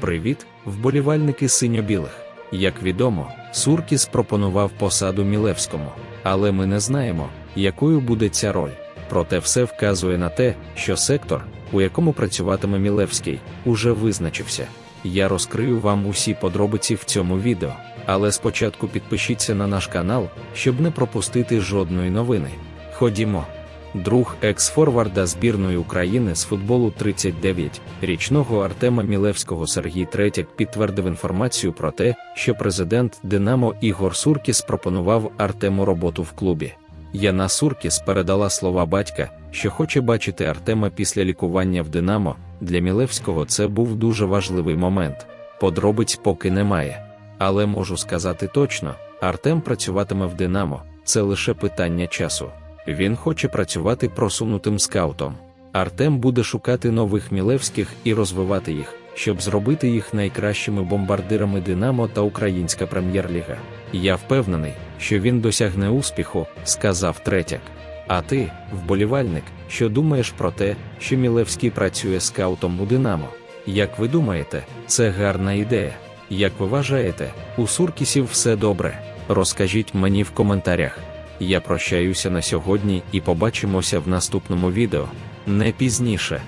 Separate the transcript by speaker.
Speaker 1: Привіт, вболівальники синьо-білих. Як відомо, Суркіс пропонував посаду Мілевському, але ми не знаємо, якою буде ця роль. Проте все вказує на те, що сектор, у якому працюватиме Мілевський, уже визначився. Я розкрию вам усі подробиці в цьому відео, але спочатку підпишіться на наш канал, щоб не пропустити жодної новини. Ходімо. Друг екс-форварда збірної України з футболу 39, річного Артема Мілевського Сергій Третяк підтвердив інформацію про те, що президент Динамо Ігор Суркіс пропонував Артему роботу в клубі. Яна Суркіс передала слова батька, що хоче бачити Артема після лікування в Динамо. Для Мілевського це був дуже важливий момент. Подробиць поки немає. Але можу сказати точно: Артем працюватиме в Динамо, це лише питання часу. Він хоче працювати просунутим скаутом. Артем буде шукати нових мілевських і розвивати їх, щоб зробити їх найкращими бомбардирами Динамо та Українська прем'єр-ліга. Я впевнений, що він досягне успіху, сказав Третяк. А ти, вболівальник, що думаєш про те, що Мілевський працює скаутом у Динамо? Як ви думаєте, це гарна ідея? Як ви вважаєте, у Суркісів все добре? Розкажіть мені в коментарях. Я прощаюся на сьогодні і побачимося в наступному відео не пізніше.